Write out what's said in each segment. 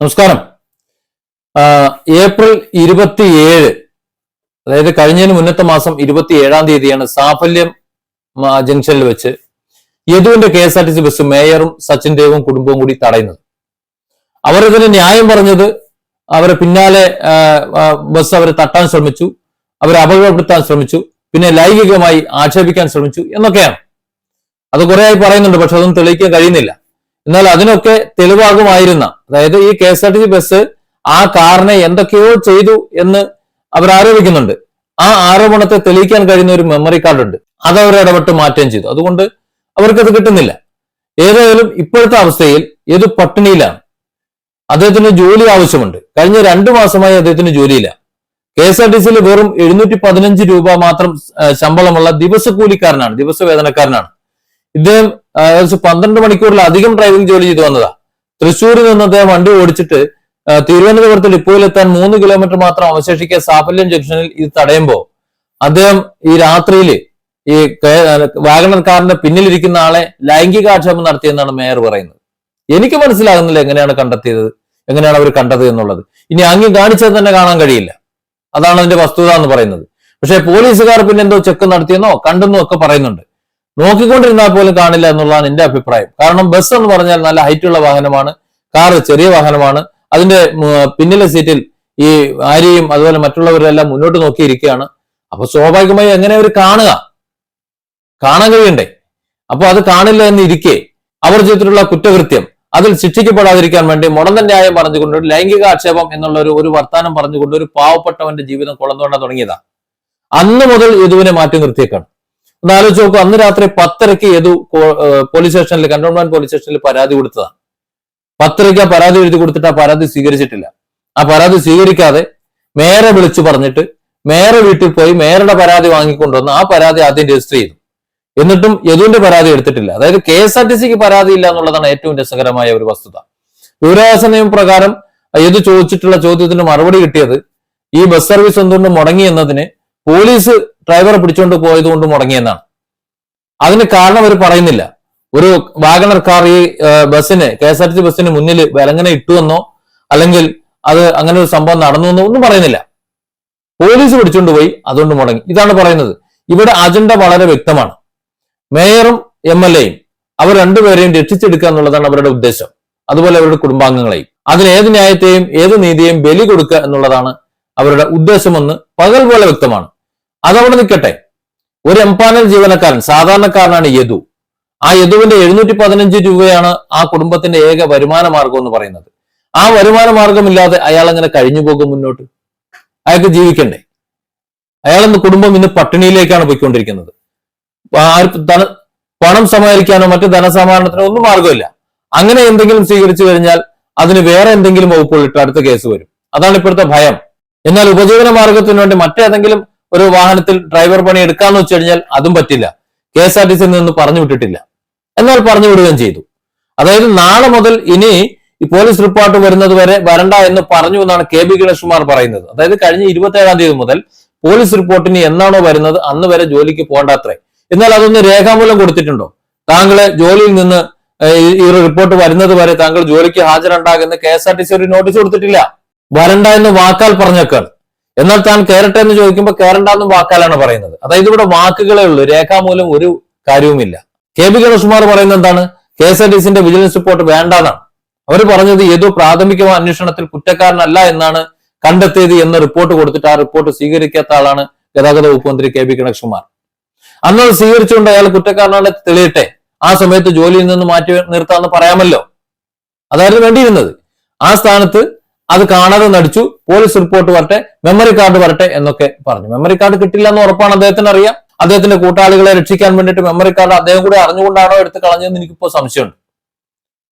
നമസ്കാരം. ഏപ്രിൽ ഇരുപത്തിയേഴ് അതായത് കഴിഞ്ഞതിന് മുന്നത്തെ മാസം ഇരുപത്തിയേഴാം തീയതിയാണ് സാഫല്യം ജംഗ്ഷനിൽ വെച്ച് യദുവിന്റെ K S R T C bus മേയറും Sachin ദേവും കുടുംബവും കൂടി തടയുന്നത്. അവർ ഇതിന് ന്യായം പറഞ്ഞത് അവരെ പിന്നാലെ ബസ് അവരെ തട്ടാൻ ശ്രമിച്ചു അവരെ അപകടപ്പെടുത്താൻ ശ്രമിച്ചു പിന്നെ ലൈംഗികമായി ആക്ഷേപിക്കാൻ ശ്രമിച്ചു എന്നൊക്കെയാണ്. അത് കുറേയായി പറയുന്നുണ്ട് പക്ഷെ അതൊന്നും തെളിയിക്കാൻ കഴിയുന്നില്ല. എന്നാൽ അതിനൊക്കെ തെളിവാകുമായിരുന്ന അതായത് ഈ K S R T C bus ആ കാറിനെ എന്തൊക്കെയോ ചെയ്തു എന്ന് അവർ ആരോപിക്കുന്നുണ്ട്. ആ ആരോപണത്തെ തെളിയിക്കാൻ കഴിയുന്ന ഒരു മെമ്മറി കാർഡ് ഉണ്ട്. അത് അവർ ഇടപെട്ട് മാറ്റുകയും ചെയ്തു. അതുകൊണ്ട് അവർക്കത് കിട്ടുന്നില്ല. ഏതായാലും ഇപ്പോഴത്തെ അവസ്ഥയിൽ ഏത് പട്ടിണിയിലാണ്? അദ്ദേഹത്തിന് ജോലി ആവശ്യമുണ്ട്. കഴിഞ്ഞ രണ്ടു മാസമായി അദ്ദേഹത്തിന് ജോലിയില്ല. കെ എസ് ആർ ടി സിയിൽ വെറും എഴുന്നൂറ്റി പതിനഞ്ച് രൂപ മാത്രം ശമ്പളമുള്ള ദിവസക്കൂലിക്കാരനാണ് ദിവസവേതനക്കാരനാണ്. ഇദ്ദേഹം ഏകദേശം പന്ത്രണ്ട് മണിക്കൂറിലധികം ഡ്രൈവിംഗ് ജോലി ചെയ്തു വന്നതാ. തൃശ്ശൂരിൽ നിന്ന് അദ്ദേഹം വണ്ടി ഓടിച്ചിട്ട് തിരുവനന്തപുരത്ത് ഡിപ്പോയിലെത്താൻ മൂന്ന് കിലോമീറ്റർ മാത്രം അവശേഷിക്കുക സാഫല്യം ജംഗ്ഷനിൽ ഇത് തടയുമ്പോൾ അദ്ദേഹം ഈ രാത്രിയിൽ ഈ വാഗണർ കാറിന്റെ പിന്നിലിരിക്കുന്ന ആളെ ലൈംഗികാക്ഷേപം നടത്തിയെന്നാണ് മേയർ പറയുന്നത്. എനിക്ക് മനസ്സിലാകുന്നില്ല എങ്ങനെയാണ് കണ്ടെത്തിയത് എങ്ങനെയാണ് അവർ കണ്ടത് എന്നുള്ളത്. ഇനി ആംഗ്യം കാണിച്ചത് തന്നെ കാണാൻ കഴിയില്ല. അതാണ് അതിന്റെ വസ്തുത എന്ന് പറയുന്നത്. പക്ഷേ പോലീസുകാർ പിന്നെന്തോ ചെക്ക് നടത്തിയെന്നോ കണ്ടെന്നോ ഒക്കെ പറയുന്നുണ്ട്. നോക്കിക്കൊണ്ടിരുന്നാൽ പോലും കാണില്ല എന്നുള്ളതാണ് എന്റെ അഭിപ്രായം. കാരണം ബസ് എന്ന് പറഞ്ഞാൽ നല്ല ഹൈറ്റ് ഉള്ള വാഹനമാണ് കാറ് ചെറിയ വാഹനമാണ്. അതിന്റെ പിന്നിലെ സീറ്റിൽ ഈ ആര്യയും അതുപോലെ മറ്റുള്ളവരെല്ലാം മുന്നോട്ട് നോക്കിയിരിക്കുകയാണ്. അപ്പൊ സ്വാഭാവികമായി എങ്ങനെ അവർ കാണുക? കാണാൻ കഴിയണ്ടേ? അപ്പൊ അത് കാണില്ല എന്ന് ഇരിക്കെ അവർ ചെയ്തിട്ടുള്ള കുറ്റകൃത്യം അതിൽ ശിക്ഷിക്കപ്പെടാതിരിക്കാൻ വേണ്ടി മുടന്ത ന്യായം പറഞ്ഞുകൊണ്ട് ഒരു ലൈംഗിക ആക്ഷേപം എന്നുള്ള ഒരു ഒരു വർത്താനം പറഞ്ഞുകൊണ്ട് ഒരു പാവപ്പെട്ടവന്റെ ജീവിതം കുളന്തോണ്ടാൻ തുടങ്ങിയതാ. അന്ന് മുതൽ യദുവിനെ മാറ്റി നിർത്തിയേക്കാണ്. ഒന്ന് ആലോചിച്ച് നോക്കൂ അന്ന് രാത്രി പത്തരയ്ക്ക് ഏതു പോലീസ് സ്റ്റേഷനിൽ കണ്ടോൺമെന്റ് പോലീസ് സ്റ്റേഷനിൽ പരാതി കൊടുത്തതാണ്. പത്തരയ്ക്ക് ആ പരാതി എഴുതി കൊടുത്തിട്ട് ആ പരാതി സ്വീകരിച്ചിട്ടില്ല. ആ പരാതി സ്വീകരിക്കാതെ മേരെ വിളിച്ചു പറഞ്ഞിട്ട് മേരെ വീട്ടിൽ പോയി മേയറുടെ പരാതി വാങ്ങിക്കൊണ്ടുവന്ന് ആ പരാതി ആദ്യം രജിസ്റ്റർ ചെയ്തു. എന്നിട്ടും യദുവിന്റെ പരാതി എടുത്തിട്ടില്ല. അതായത് കെ എസ് ആർ ടി സിക്ക് പരാതി ഇല്ല എന്നുള്ളതാണ് ഏറ്റവും രസകരമായ ഒരു വസ്തുത. വിവരാവകാശ നിയമപ്രകാരം യദു ചോദിച്ചിട്ടുള്ള ചോദ്യത്തിന് മറുപടി കിട്ടിയത് ഈ ബസ് സർവീസ് എന്തുകൊണ്ട് മുടങ്ങി എന്നതിന് പോലീസ് ഡ്രൈവറെ പിടിച്ചുകൊണ്ട് പോയത് കൊണ്ട് മുടങ്ങിയെന്നാണ്. അതിന് കാരണം അവർ പറയുന്നില്ല. ഒരു വാഗണർ കാർ ഈ ബസ്സിന് K S R T C ബസ്സിന് മുന്നിൽ വിലങ്ങനെ ഇട്ടുവെന്നോ അല്ലെങ്കിൽ അത് അങ്ങനെ ഒരു സംഭവം നടന്നു എന്നോ ഒന്നും പറയുന്നില്ല. പോലീസ് പിടിച്ചുകൊണ്ട് പോയി അതുകൊണ്ട് മുടങ്ങി. ഇതാണ് പറയുന്നത്. ഇവിടെ അജണ്ട വളരെ വ്യക്തമാണ്. മേയറും എം എൽ എയും അവർ രണ്ടുപേരെയും രക്ഷിച്ചെടുക്കുക എന്നുള്ളതാണ് അവരുടെ ഉദ്ദേശം. അതുപോലെ അവരുടെ കുടുംബാംഗങ്ങളെയും. അതിന് ഏത് ന്യായത്തെയും ഏത് നീതിയെയും ബലി കൊടുക്കുക എന്നുള്ളതാണ് അവരുടെ ഉദ്ദേശമെന്ന് പകൽ പോലെ വ്യക്തമാണ്. അതവിടെ നിൽക്കട്ടെ. ഒരു എംപാനൽ ജീവനക്കാരൻ സാധാരണക്കാരനാണ് യദു. ആ യദുവിന്റെ എഴുന്നൂറ്റി പതിനഞ്ച് രൂപയാണ് ആ കുടുംബത്തിന്റെ ഏക വരുമാന മാർഗം എന്ന് പറയുന്നത്. ആ വരുമാന മാർഗമില്ലാതെ അയാൾ അങ്ങനെ കഴിഞ്ഞു പോകും മുന്നോട്ട്? അയാൾക്ക് ജീവിക്കണ്ടേ? അയാളെന്ന് കുടുംബം ഇന്ന് പട്ടിണിയിലേക്കാണ് പോയിക്കൊണ്ടിരിക്കുന്നത്. പണം സമാഹരിക്കാനോ മറ്റു ധനസമാഹരണത്തിനോ ഒന്നും മാർഗമില്ല അങ്ങനെ എന്തെങ്കിലും സ്വീകരിച്ചു കഴിഞ്ഞാൽ അതിന് വേറെ എന്തെങ്കിലും വകുപ്പുകളിട്ട് അടുത്ത കേസ് വരും. അതാണ് ഇപ്പോഴത്തെ ഭയം. എന്നാൽ ഉപജീവന മാർഗത്തിന് വേണ്ടി മറ്റേതെങ്കിലും ഒരു വാഹനത്തിൽ ഡ്രൈവർ പണി എടുക്കാന്ന് വെച്ച് കഴിഞ്ഞാൽ അതും പറ്റില്ല. കെ എസ് ആർ ടി സിയിൽ നിന്ന് പറഞ്ഞു വിട്ടിട്ടില്ല. എന്നാൽ പറഞ്ഞു വിടുകയും ചെയ്തു. അതായത് നാളെ മുതൽ ഇനി ഈ പോലീസ് റിപ്പോർട്ട് വരുന്നത് വരെ വരണ്ട എന്ന് പറഞ്ഞു എന്നാണ് കെ ബി ഗണേഷ് കുമാർ പറയുന്നത്. അതായത് കഴിഞ്ഞ ഇരുപത്തി ഏഴാം തീയതി മുതൽ പോലീസ് റിപ്പോർട്ടിന് എന്നാണോ വരുന്നത് അന്ന് വരെ ജോലിക്ക് പോകണ്ടാത്രേ. എന്നാൽ അതൊന്ന് രേഖാമൂലം കൊടുത്തിട്ടുണ്ടോ? താങ്കളെ ജോലിയിൽ നിന്ന് ഈ- ഈ റിപ്പോർട്ട് വരുന്നത് വരെ താങ്കൾ ജോലിക്ക് ഹാജരുണ്ടാകുന്ന K S R T C ഒരു നോട്ടീസ് കൊടുത്തിട്ടില്ല. വരണ്ട എന്ന് വാക്കാൽ പറഞ്ഞേക്കാണ്. എന്നാൽ താൻ കയറട്ടെ എന്ന് ചോദിക്കുമ്പോൾ കേരണ്ട എന്ന് വാക്കാലാണ് പറയുന്നത്. അതായത് ഇവിടെ വാക്കുകളേ ഉള്ളൂ രേഖാമൂലം ഒരു കാര്യവുമില്ല. കെ ബി ഗണേഷ്കുമാർ പറയുന്നത് എന്താണ്? കെ എസ് ആർ ടി സിന്റെ വിജിലൻസ് റിപ്പോർട്ട് വേണ്ടാന്നാണ്. അവർ പറഞ്ഞത് ഏതോ പ്രാഥമിക അന്വേഷണത്തിൽ കുറ്റക്കാരനല്ല എന്നാണ് കണ്ടെത്തിയത് എന്ന റിപ്പോർട്ട് കൊടുത്തിട്ട് ആ റിപ്പോർട്ട് സ്വീകരിക്കാത്ത ആളാണ് ഗതാഗത വകുപ്പ് മന്ത്രി കെ ബി ഗണേഷ്കുമാർ. അത് സ്വീകരിച്ചുകൊണ്ട് അയാൾ കുറ്റക്കാരനാണ് തെളിയട്ടെ. ആ സമയത്ത് ജോലിയിൽ നിന്ന് മാറ്റി നിർത്താമെന്ന് പറയാമല്ലോ. അതായിരുന്നു വേണ്ടിയിരുന്നത്. ആ സ്ഥാനത്ത് അത് കാണാതെ നടിച്ചു പോലീസ് റിപ്പോർട്ട് വരട്ടെ മെമ്മറി കാർഡ് വരട്ടെ എന്നൊക്കെ പറഞ്ഞു. മെമ്മറി കാർഡ് കിട്ടില്ല എന്ന് ഉറപ്പാണ് അദ്ദേഹത്തിന് അറിയാം. അദ്ദേഹത്തിന്റെ കൂട്ടാളികളെ രക്ഷിക്കാൻ വേണ്ടിയിട്ട് മെമ്മറി കാർഡ് അദ്ദേഹം കൂടി അറിഞ്ഞുകൊണ്ടാണോ എടുത്ത് കളഞ്ഞതെന്ന് എനിക്കിപ്പോ സംശയമുണ്ട്.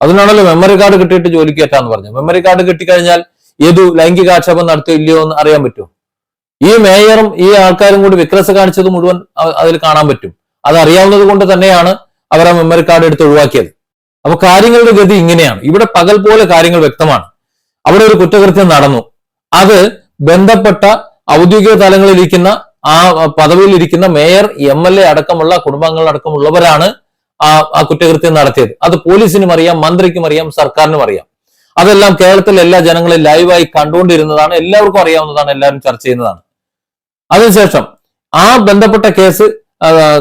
അതിനാണല്ലോ മെമ്മറി കാർഡ് കിട്ടിയിട്ട് ജോലിക്ക് കയറ്റാന്ന് പറഞ്ഞു മെമ്മറി കാർഡ് കിട്ടിക്കഴിഞ്ഞാൽ ഏതു ലൈംഗികാക്ഷേപം നടത്തിയോ ഇല്ലയോ എന്ന് അറിയാൻ പറ്റും ഈ മേയറും ഈ ആൾക്കാരും കൂടി വിക്രസ് കാണിച്ചത് മുഴുവൻ അതിൽ കാണാൻ പറ്റും. അത് അറിയാവുന്നത് കൊണ്ട് തന്നെയാണ് അവർ ആ മെമ്മറി കാർഡ് എടുത്ത് ഒഴിവാക്കിയത്. അപ്പൊ കാര്യങ്ങളുടെ ഗതി ഇങ്ങനെയാണ്. ഇവിടെ പകൽ പോലെ കാര്യങ്ങൾ വ്യക്തമാണ്. അവിടെ ഒരു കുറ്റകൃത്യം നടന്നു. അത് ബന്ധപ്പെട്ട ഔദ്യോഗിക തലങ്ങളിലിരിക്കുന്ന ആ പദവിയിലിരിക്കുന്ന മേയർ എം എൽ എ അടക്കമുള്ള കുടുംബങ്ങളടക്കമുള്ളവരാണ് ആ ആ കുറ്റകൃത്യം നടത്തിയത്. അത് പോലീസിനും അറിയാം മന്ത്രിക്കും അറിയാം സർക്കാരിനും അറിയാം. അതെല്ലാം കേരളത്തിലെ എല്ലാ ജനങ്ങളും ലൈവായി കണ്ടുകൊണ്ടിരുന്നതാണ് എല്ലാവർക്കും അറിയാവുന്നതാണ് എല്ലാവരും ചർച്ച ചെയ്യുന്നതാണ്. അതിനുശേഷം ആ ബന്ധപ്പെട്ട കേസ്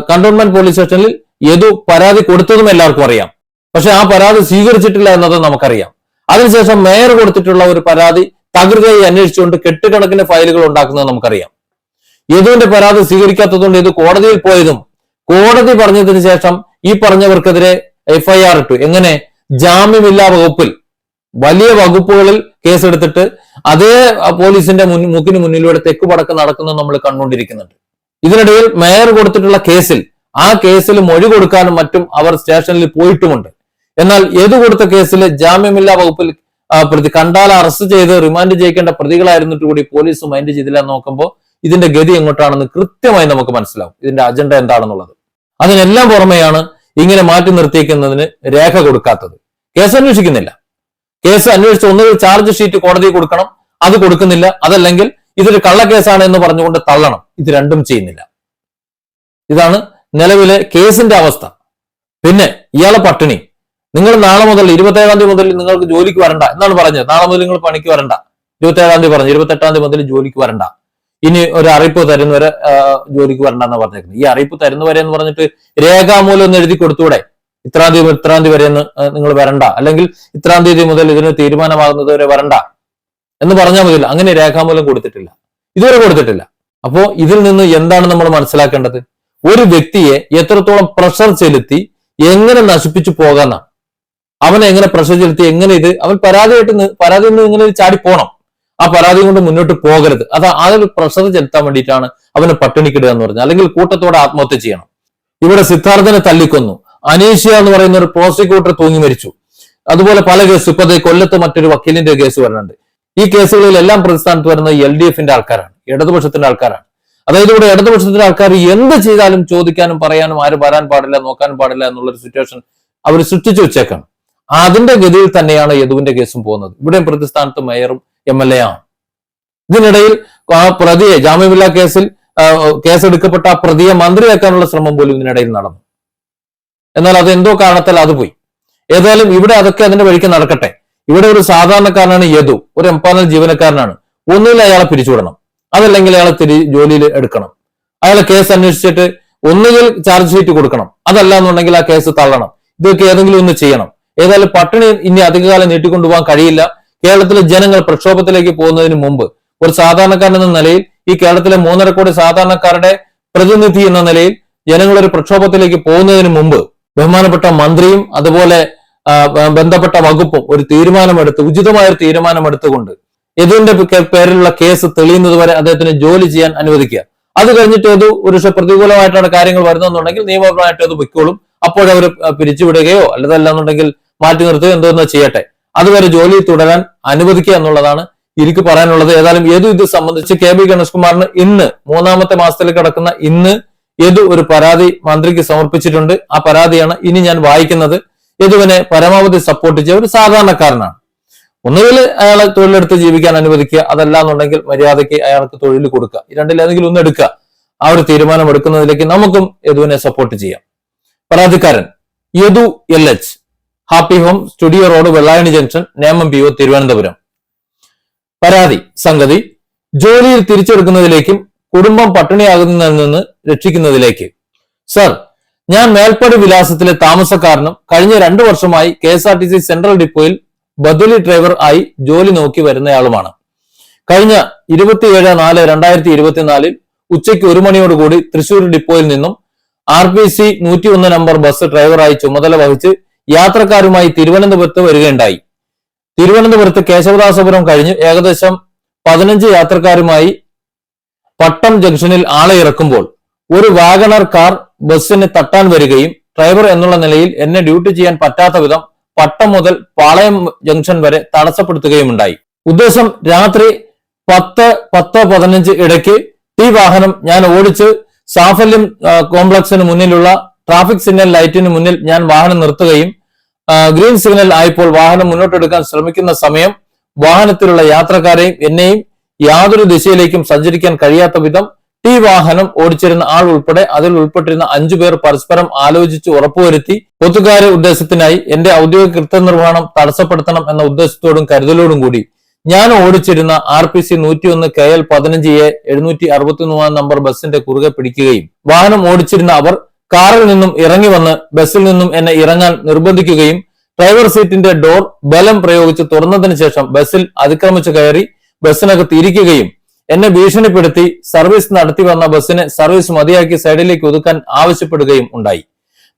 കണ്ടോൺമെന്റ് പോലീസ് സ്റ്റേഷനിൽ യദു പരാതി കൊടുത്തതും എല്ലാവർക്കും അറിയാം. പക്ഷെ ആ പരാതി സ്വീകരിച്ചിട്ടില്ല എന്നത് നമുക്കറിയാം. അതിനുശേഷം മേയർ കൊടുത്തിട്ടുള്ള ഒരു പരാതി തകൃതയായി അന്വേഷിച്ചുകൊണ്ട് കെട്ടുകണക്കിന് ഫയലുകൾ ഉണ്ടാക്കുന്നത് നമുക്കറിയാം. യദുവിന്റെ പരാതി സ്വീകരിക്കാത്തതുകൊണ്ട് ഇത് കോടതിയിൽ പോയതും കോടതി പറഞ്ഞതിന് ശേഷം ഈ പറഞ്ഞവർക്കെതിരെ എഫ്ഐആർ ഇട്ടു. എങ്ങനെ? ജാമ്യമില്ലാ വകുപ്പിൽ. വലിയ വകുപ്പുകളിൽ കേസെടുത്തിട്ട് അതേ പോലീസിന്റെ മുൻ മുക്കിന് മുന്നിലൂടെ തെക്ക് പടക്കം നടക്കുന്നത് നമ്മൾ കണ്ടുകൊണ്ടിരിക്കുന്നുണ്ട്. ഇതിനിടയിൽ മേയർ കൊടുത്തിട്ടുള്ള കേസിൽ ആ കേസിൽ മൊഴി കൊടുക്കാനും മറ്റും അവർ സ്റ്റേഷനിൽ പോയിട്ടുമുണ്ട്. എന്നാൽ ഏതു കൊടുത്ത കേസിൽ ജാമ്യമില്ലാ വകുപ്പിൽ പ്രതി കണ്ടാല അറസ്റ്റ് ചെയ്ത് റിമാൻഡ് ചെയ്യിക്കേണ്ട പ്രതികളായിരുന്നിട്ട് കൂടി പോലീസ് മൈൻഡ് ചെയ്തില്ല നോക്കുമ്പോൾ ഇതിന്റെ ഗതി എങ്ങോട്ടാണെന്ന് കൃത്യമായി നമുക്ക് മനസ്സിലാവും. ഇതിന്റെ അജണ്ട എന്താണെന്നുള്ളത്. അതിനെല്ലാം പുറമെയാണ് ഇങ്ങനെ മാറ്റി നിർത്തിയിക്കുന്നതിന് രേഖ കൊടുക്കാത്തത്. കേസ് അന്വേഷിക്കുന്നില്ല. കേസ് അന്വേഷിച്ച് ഒന്നുകിൽ ചാർജ് ഷീറ്റ് കോടതി കൊടുക്കണം അത് കൊടുക്കുന്നില്ല അതല്ലെങ്കിൽ ഇതൊരു കള്ളക്കേസാണ് എന്ന് പറഞ്ഞുകൊണ്ട് തള്ളണം. ഇത് രണ്ടും ചെയ്യുന്നില്ല. ഇതാണ് നിലവിലെ കേസിന്റെ അവസ്ഥ. പിന്നെ ഇയാളെ പട്ടിണി. നിങ്ങൾ നാളെ മുതൽ ഇരുപത്തേഴാം തീയതി മുതൽ നിങ്ങൾക്ക് ജോലിക്ക് വരണ്ട. എന്നാണ് പറഞ്ഞത്. നാളെ മുതൽ നിങ്ങൾ പണിക്ക് വരണ്ട. ഇരുപത്തേഴാം തീയതി പറഞ്ഞു. ഇരുപത്തെട്ടാം തീയതി മുതൽ ജോലിക്ക് വരണ്ട. ഇനി ഒരു അറിയിപ്പ് തരുന്നവരെ ജോലിക്ക് വരണ്ട എന്ന് പറഞ്ഞേക്കുന്നത്. ഈ അറിയിപ്പ് തരുന്നവരെ എന്ന് പറഞ്ഞിട്ട് രേഖാമൂലം ഒന്ന് എഴുതി കൊടുത്തൂടെ? ഇത്രാം തീയതി ഇത്രാം തീയതി വരെ നിങ്ങൾ വരണ്ട. അല്ലെങ്കിൽ ഇത്രാം തീയതി മുതൽ ഇതിന് തീരുമാനമാകുന്നത് വരെ വരണ്ട എന്ന് പറഞ്ഞാൽ മതിയില്ല. അങ്ങനെ രേഖാമൂലം കൊടുത്തിട്ടില്ല. ഇതുവരെ കൊടുത്തിട്ടില്ല. അപ്പോ ഇതിൽ നിന്ന് എന്താണ് നമ്മൾ മനസ്സിലാക്കേണ്ടത്? ഒരു വ്യക്തിയെ എത്രത്തോളം പ്രഷർ ചെലുത്തി എങ്ങനെ നശിപ്പിച്ചു പോകാന്നാണ്. അവനെ എങ്ങനെ പ്രഷർ ചെലുത്തി എങ്ങനെ ഇത് അവൻ പരാതിയായിട്ട് പരാതി നിന്ന് ഇങ്ങനെ ചാടി പോണം. ആ പരാതി കൊണ്ട് മുന്നോട്ട് പോകരുത്. അത് ആ പ്രഷർ ചെലുത്താൻ വേണ്ടിയിട്ടാണ് അവനെ പട്ടിണിക്കിടുക എന്ന് പറഞ്ഞത്. അല്ലെങ്കിൽ കൂട്ടത്തോടെ ആത്മഹത്യ ചെയ്യണം. ഇവിടെ സിദ്ധാർത്ഥനെ തല്ലിക്കൊന്നു. അനീഷ്യ എന്ന് പറയുന്ന ഒരു പ്രോസിക്യൂട്ടർ തൂങ്ങി മരിച്ചു. അതുപോലെ പല കേസ്. ഇപ്പൊ കൊല്ലത്ത് മറ്റൊരു വക്കീലിന്റെ കേസ് വരുന്നുണ്ട്. ഈ കേസുകളിലെല്ലാം പ്രതിസ്ഥാനത്ത് വരുന്നത് എൽ ഡി എഫിന്റെ ആൾക്കാരാണ്. ഇടതുപക്ഷത്തിന്റെ ആൾക്കാരാണ്. അതായത് ഇവിടെ ഇടതുപക്ഷത്തിന്റെ ആൾക്കാർ എന്ത് ചെയ്താലും ചോദിക്കാനും പറയാനും ആരും വരാൻ പാടില്ല നോക്കാൻ പാടില്ല എന്നുള്ളൊരു സിറ്റുവേഷൻ അവർ സൃഷ്ടിച്ചു വെച്ചേക്കാണ്. അതിന്റെ ഗതിയിൽ തന്നെയാണ് യദുവിന്റെ കേസും പോകുന്നത്. ഇവിടെയും പ്രതിസ്ഥാനത്ത് മേയറും എം എൽ എ ആണ്. ഇതിനിടയിൽ ആ പ്രതിയെ ജാമ്യമില്ലാ കേസിൽ കേസെടുക്കപ്പെട്ട ആ പ്രതിയെ മന്ത്രിയാക്കാനുള്ള ശ്രമം പോലും ഇതിനിടയിൽ നടന്നു. എന്നാൽ അത് എന്തോ കാരണത്താൽ അത് പോയി. ഏതായാലും ഇവിടെ അതൊക്കെ അതിന്റെ വഴിക്ക് നടക്കട്ടെ. ഇവിടെ ഒരു സാധാരണക്കാരനാണ് യദു. ഒരു എംപാനൽ ജീവനക്കാരനാണ്. ഒന്നുകിൽ അയാളെ പിരിച്ചുവിടണം. അതല്ലെങ്കിൽ അയാളെ തിരി ജോലിയിൽ എടുക്കണം. അയാളെ കേസ് അന്വേഷിച്ചിട്ട് ഒന്നുകിൽ ചാർജ് ഷീറ്റ് കൊടുക്കണം. അതല്ല എന്നുണ്ടെങ്കിൽ ആ കേസ് തള്ളണം. ഇതൊക്കെ ഏതെങ്കിലും ഒന്ന് ചെയ്യണം. ഏതായാലും പട്ടിണി ഇനി അധികകാലം നീട്ടിക്കൊണ്ടുപോകാൻ കഴിയില്ല. കേരളത്തിലെ ജനങ്ങൾ പ്രക്ഷോഭത്തിലേക്ക് പോകുന്നതിന് മുമ്പ് ഒരു സാധാരണക്കാരൻ എന്ന നിലയിൽ ഈ കേരളത്തിലെ മൂന്നര കോടി സാധാരണക്കാരുടെ പ്രതിനിധി എന്ന നിലയിൽ ജനങ്ങൾ ഒരു പ്രക്ഷോഭത്തിലേക്ക് പോകുന്നതിന് മുമ്പ് ബഹുമാനപ്പെട്ട മന്ത്രിയും അതുപോലെ ബന്ധപ്പെട്ട വകുപ്പും ഒരു തീരുമാനമെടുത്ത് ഉചിതമായ ഒരു തീരുമാനമെടുത്തുകൊണ്ട് യദുവിന്റെ പേരിലുള്ള കേസ് തെളിയുന്നത് വരെ അദ്ദേഹത്തിന് ജോലി ചെയ്യാൻ അനുവദിക്കുക. അത് കഴിഞ്ഞിട്ട് ഏതു ഒരു പ്രതികൂലമായിട്ടാണ് കാര്യങ്ങൾ വരുന്നതെന്നുണ്ടെങ്കിൽ നിയമപരമായിട്ട് അത് പൊയ്ക്കോളും. അപ്പോഴവർ പിരിച്ചുവിടുകയോ അല്ലതല്ലാന്നുണ്ടെങ്കിൽ മാറ്റി നിർത്തുകയോ എന്തോന്നോ ചെയ്യട്ടെ. അതുവരെ ജോലി തുടരാൻ അനുവദിക്കുക എന്നുള്ളതാണ് എനിക്ക് പറയാനുള്ളത്. ഏതായാലും ഏതു ഇത് സംബന്ധിച്ച് കെ ബി ഗണേഷ് കുമാറിന് ഇന്ന് മൂന്നാമത്തെ മാസത്തിൽ കിടക്കുന്ന ഇന്ന് ഏതു ഒരു പരാതി മന്ത്രിക്ക് സമർപ്പിച്ചിട്ടുണ്ട്. ആ പരാതിയാണ് ഇനി ഞാൻ വായിക്കുന്നത്. യദുവിനെ പരമാവധി സപ്പോർട്ട് ചെയ്യുക ഒരു സാധാരണക്കാരനാണ്. ഒന്നുകിൽ അയാളെ തൊഴിലെടുത്ത് ജീവിക്കാൻ അനുവദിക്കുക അതല്ല എന്നുണ്ടെങ്കിൽ മര്യാദയ്ക്ക് അയാൾക്ക് തൊഴിൽ കൊടുക്കുക. ഈ രണ്ടിലേതെങ്കിലും ഒന്ന് എടുക്കുക. ആ ഒരു തീരുമാനം എടുക്കുന്നതിലേക്ക് നമുക്കും യദുവിനെ സപ്പോർട്ട് ചെയ്യാം. പരാതിക്കാരൻ Yadu L H. Happy home studio road Vellayani junction Nemom P O Thiruvananthapuram. പരാതി സംഗതി ജോലിയിൽ തിരിച്ചെടുക്കുന്നതിലേക്കും കുടുംബം പട്ടിണിയാകുന്നതിൽ നിന്ന് രക്ഷിക്കുന്നതിലേക്ക്. സർ ഞാൻ മേൽപ്പടി വിലാസത്തിലെ താമസക്കാരനും കഴിഞ്ഞ രണ്ടു വർഷമായി K S R T C central ഡിപ്പോയിൽ ബദലി ഡ്രൈവർ ആയി ജോലി നോക്കി വരുന്നയാളുമാണ്. കഴിഞ്ഞ ഇരുപത്തിയേഴ് നാല് രണ്ടായിരത്തി ഇരുപത്തിനാലിൽ ഉച്ചയ്ക്ക് ഒരു മണിയോടുകൂടി തൃശൂർ ഡിപ്പോയിൽ നിന്നും ആർ പി സി നൂറ്റി ഒന്ന് നമ്പർ ബസ് ഡ്രൈവറായി ചുമതല വഹിച്ച് യാത്രക്കാരുമായി തിരുവനന്തപുരത്ത് വരികയുണ്ടായി. തിരുവനന്തപുരത്ത് കേശവദാസപുരം കഴിഞ്ഞ് ഏകദേശം പതിനഞ്ച് യാത്രക്കാരുമായി പട്ടം ജംഗ്ഷനിൽ ആളെ ഇറക്കുമ്പോൾ ഒരു വാഗണർ കാർ ബസ്സിന് തട്ടാൻ വരികയും ഡ്രൈവർ എന്നുള്ള നിലയിൽ എന്നെ ഡ്യൂട്ടി ചെയ്യാൻ പറ്റാത്ത വിധം പട്ടം മുതൽ പാളയം ജംഗ്ഷൻ വരെ തടസ്സപ്പെടുത്തുകയുമുണ്ടായി ഉദ്ദേശം രാത്രി പത്ത് പത്ത് പതിനഞ്ച് ഇടയ്ക്ക് ഈ വാഹനം ഞാൻ ഓടിച്ച് സാഫല്യം കോംപ്ലക്സിന് മുന്നിലുള്ള ട്രാഫിക് സിഗ്നൽ ലൈറ്റിന് മുന്നിൽ ഞാൻ വാഹനം നിർത്തുകയും ഗ്രീൻ സിഗ്നൽ ആയപ്പോൾ വാഹനം മുന്നോട്ടെടുക്കാൻ ശ്രമിക്കുന്ന സമയം വാഹനത്തിലുള്ള യാത്രക്കാരെയും എന്നെയും യാതൊരു ദിശയിലേക്കും സഞ്ചരിക്കാൻ കഴിയാത്ത വിധം ടി വാഹനം ഓടിച്ചിരുന്ന ആൾ ഉൾപ്പെടെ അതിൽ ഉൾപ്പെട്ടിരുന്ന അഞ്ചു പേർ പരസ്പരം ആലോചിച്ച് ഉറപ്പുവരുത്തി പൊതുകാര്യ ഉദ്ദേശത്തിനായി എന്റെ ഔദ്യോഗിക കൃത്യനിർവഹണം തടസ്സപ്പെടുത്തണം എന്ന ഉദ്ദേശത്തോടും കരുതലോടും കൂടി ഞാൻ ഓടിച്ചിരുന്ന ആർ പി സി നൂറ്റിയൊന്ന് കെ എൽ പതിനഞ്ച് എ എഴുന്നൂറ്റി അറുപത്തി മൂന്നാം നമ്പർ ബസിന്റെ കുറുകെ പിടിക്കുകയും. വാഹനം ഓടിച്ചിരുന്ന അവർ കാറിൽ നിന്നും ഇറങ്ങി വന്ന് ബസ്സിൽ നിന്നും എന്നെ ഇറങ്ങാൻ നിർബന്ധിക്കുകയും ഡ്രൈവർ സീറ്റിന്റെ ഡോർ ബലം പ്രയോഗിച്ച് തുറന്നതിന് ശേഷം ബസ്സിൽ അതിക്രമിച്ച് കയറി ബസ്സിനകത്ത് ഇരിക്കുകയും. എന്നെ ഭീഷണിപ്പെടുത്തി സർവീസ് നടത്തി വന്ന ബസ്സിനെ സർവീസ് മതിയാക്കി സൈഡിലേക്ക് ഒതുക്കാൻ ആവശ്യപ്പെടുകയും ഉണ്ടായി.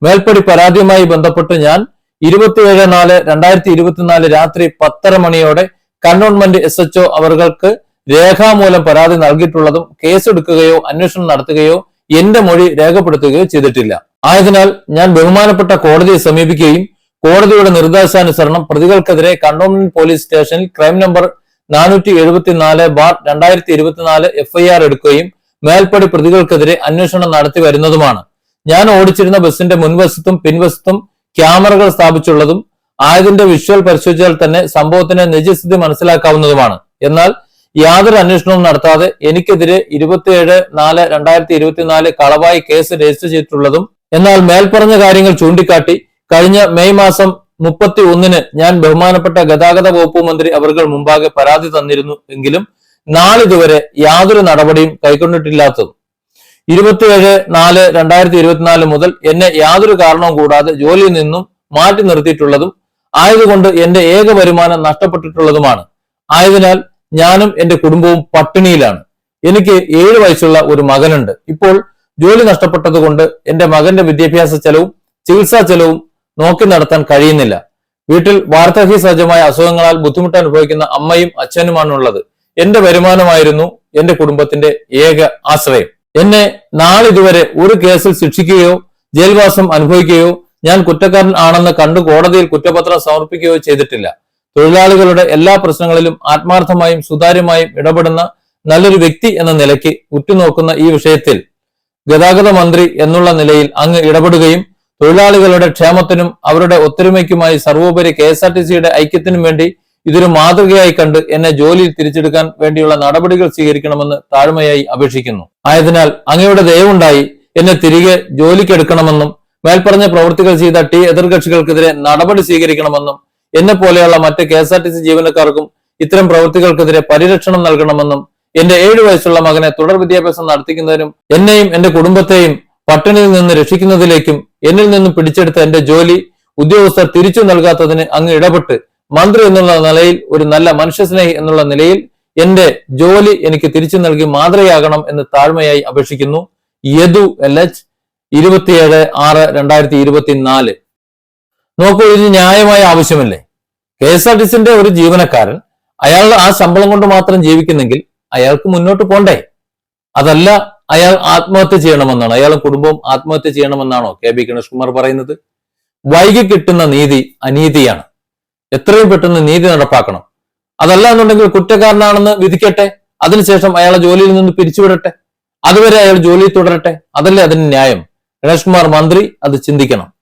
മേൽപ്പടി പരാതിയുമായി ബന്ധപ്പെട്ട് ഞാൻ ഇരുപത്തിയേഴ് നാല് രണ്ടായിരത്തി ഇരുപത്തിനാല് രാത്രി പത്തര മണിയോടെ കന്റോൺമെന്റ് എസ് എച്ച്ഒ അവർക്ക് രേഖാമൂലം പരാതി നൽകിയിട്ടുള്ളതും കേസെടുക്കുകയോ അന്വേഷണം നടത്തുകയോ എന്റെ മൊഴി രേഖപ്പെടുത്തുകയോ ചെയ്തിട്ടില്ല. ആയതിനാൽ ഞാൻ ബഹുമാനപ്പെട്ട കോടതിയെ സമീപിക്കുകയും കോടതിയുടെ നിർദ്ദേശാനുസരണം പ്രതികൾക്കെതിരെ കണ്ടോൺമെന്റ് പോലീസ് സ്റ്റേഷനിൽ ക്രൈം നമ്പർ നാനൂറ്റി എഴുപത്തിനാല് ബാർ രണ്ടായിരത്തി ഇരുപത്തിനാല് എഫ്ഐആർ എടുക്കുകയും മേൽപ്പടി പ്രതികൾക്കെതിരെ അന്വേഷണം നടത്തി വരുന്നതുമാണ്. ഞാൻ ഓടിച്ചിരുന്ന ബസിന്റെ മുൻവശത്തും പിൻവശത്തും ക്യാമറകൾ സ്ഥാപിച്ചുള്ളതും ആയതിന്റെ വിഷ്വൽ പരിശോധിച്ചാൽ തന്നെ സംഭവത്തിന്റെ നിജസ്ഥിതി മനസ്സിലാക്കാവുന്നതുമാണ്. എന്നാൽ യാതൊരു അന്വേഷണവും നടത്താതെ എനിക്കെതിരെ ഇരുപത്തിയേഴ് നാല് രണ്ടായിരത്തി ഇരുപത്തിനാല് കളവായി കേസ് രജിസ്റ്റർ ചെയ്തിട്ടുള്ളതും എന്നാൽ മേൽപ്പറഞ്ഞ കാര്യങ്ങൾ ചൂണ്ടിക്കാട്ടി കഴിഞ്ഞ മെയ് മാസം മുപ്പത്തി ഒന്നിന് ഞാൻ ബഹുമാനപ്പെട്ട ഗതാഗത വകുപ്പ് മന്ത്രി അവർകൾ മുമ്പാകെ പരാതി തന്നിരുന്നു എങ്കിലും നാളിതുവരെ യാതൊരു നടപടിയും കൈക്കൊണ്ടിട്ടില്ലാത്തതും. ഇരുപത്തിയേഴ് നാല് രണ്ടായിരത്തി ഇരുപത്തിനാല് മുതൽ എന്നെ യാതൊരു കാരണവും കൂടാതെ ജോലിയിൽ നിന്നും മാറ്റി നിർത്തിയിട്ടുള്ളതും ആയതുകൊണ്ട് എന്റെ ഏക വരുമാനം നഷ്ടപ്പെട്ടിട്ടുള്ളതുമാണ്. ആയതിനാൽ ഞാനും എന്റെ കുടുംബവും പട്ടിണിയിലാണ്. എനിക്ക് ഏഴു വയസ്സുള്ള ഒരു മകനുണ്ട്. ഇപ്പോൾ ജോലി നഷ്ടപ്പെട്ടതുകൊണ്ട് എന്റെ മകന്റെ വിദ്യാഭ്യാസ ചെലവും ചികിത്സാ ചെലവും നോക്കി നടത്താൻ കഴിയുന്നില്ല. വീട്ടിൽ വാർദ്ധക്യ സഹജമായ അസുഖങ്ങളാൽ ബുദ്ധിമുട്ട് അനുഭവിക്കുന്ന അമ്മയും അച്ഛനുമാണ് ഉള്ളത് എന്റെ വരുമാനമായിരുന്നു എന്റെ കുടുംബത്തിന്റെ ഏക ആശ്രയം. എന്നെ നാളിതുവരെ ഒരു കേസിൽ ശിക്ഷിക്കുകയോ ജയിൽവാസം അനുഭവിക്കുകയോ ഞാൻ കുറ്റക്കാരൻ ആണെന്ന് കണ്ടു കോടതിയിൽ കുറ്റപത്രം സമർപ്പിക്കുകയോ ചെയ്തിട്ടില്ല. തൊഴിലാളികളുടെ എല്ലാ പ്രശ്നങ്ങളിലും ആത്മാർത്ഥമായും സുതാര്യമായും ഇടപെടുന്ന നല്ലൊരു വ്യക്തി എന്ന നിലയ്ക്ക് ഉറ്റുനോക്കുന്ന ഈ വിഷയത്തിൽ ഗതാഗത മന്ത്രി എന്നുള്ള നിലയിൽ അങ്ങ് ഇടപെടുകയും തൊഴിലാളികളുടെ ക്ഷേമത്തിനും അവരുടെ ഒത്തൊരുമയ്ക്കുമായി സർവോപരി കെ എസ് ആർ ടി സിയുടെ ഐക്യത്തിനും വേണ്ടി ഇതൊരു മാതൃകയായി കണ്ട് എന്നെ ജോലിയിൽ തിരിച്ചെടുക്കാൻ വേണ്ടിയുള്ള നടപടികൾ സ്വീകരിക്കണമെന്ന് താഴ്മയായി അപേക്ഷിക്കുന്നു. ആയതിനാൽ അങ്ങയുടെ ദയവുണ്ടായി എന്നെ തിരികെ ജോലിക്കെടുക്കണമെന്നും മേൽപ്പറഞ്ഞ പ്രവൃത്തികൾ ചെയ്ത ടി എതിർകക്ഷികൾക്കെതിരെ നടപടി സ്വീകരിക്കണമെന്നും എന്നെ പോലെയുള്ള മറ്റ് K S R T C ജീവനക്കാർക്കും ഇത്തരം പ്രവൃത്തികൾക്കെതിരെ പരിരക്ഷണം നൽകണമെന്നും എന്റെ ഏഴു വയസ്സുള്ള മകനെ തുടർ വിദ്യാഭ്യാസം നടത്തിക്കുന്നതിനും എന്നെയും എന്റെ കുടുംബത്തെയും പട്ടിണിയിൽ നിന്ന് രക്ഷിക്കുന്നതിലേക്കും എന്നിൽ നിന്നും പിടിച്ചെടുത്ത എന്റെ ജോലി ഉദ്യോഗസ്ഥർ തിരിച്ചു നൽകാത്തതിന് അങ്ങ് ഇടപെട്ട് മന്ത്രി എന്നുള്ള നിലയിൽ ഒരു നല്ല മനുഷ്യസ്നേഹി എന്നുള്ള നിലയിൽ എന്റെ ജോലി എനിക്ക് തിരിച്ചു നൽകി മാതൃകയാകണം എന്ന് താഴ്മയായി അപേക്ഷിക്കുന്നു. യദു എൽ എച്ച് ഇരുപത്തിയേഴ് ആറ് രണ്ടായിരത്തി ഇരുപത്തിനാല് നോക്കൂ ഇത് ന്യായമായ ആവശ്യമല്ലേ? കെ എസ് ആർ ടി സിന്റെ ഒരു ജീവനക്കാരൻ അയാൾ ആ ശമ്പളം കൊണ്ട് മാത്രം ജീവിക്കുന്നെങ്കിൽ അയാൾക്ക് മുന്നോട്ട് പോണ്ടേ? അതല്ല അയാൾ ആത്മഹത്യ ചെയ്യണമെന്നാണ്. അയാളും കുടുംബവും ആത്മഹത്യ ചെയ്യണമെന്നാണോ കെ ബി ഗണേഷ്കുമാർ പറയുന്നത്? വൈകി കിട്ടുന്ന നീതി അനീതിയാണ്. എത്രയും പെട്ടെന്ന് നീതി നടപ്പാക്കണം. അതല്ല എന്നുണ്ടെങ്കിൽ കുറ്റക്കാരനാണെന്ന് വിധിക്കട്ടെ? അതിനുശേഷം അയാളെ ജോലിയിൽ നിന്ന് പിരിച്ചുവിടട്ടെ? അതുവരെ അയാൾ ജോലി തുടരട്ടെ? അതല്ലേ അതിന് ന്യായം? ഗണേഷ് കുമാർ മന്ത്രി അത് ചിന്തിക്കണം.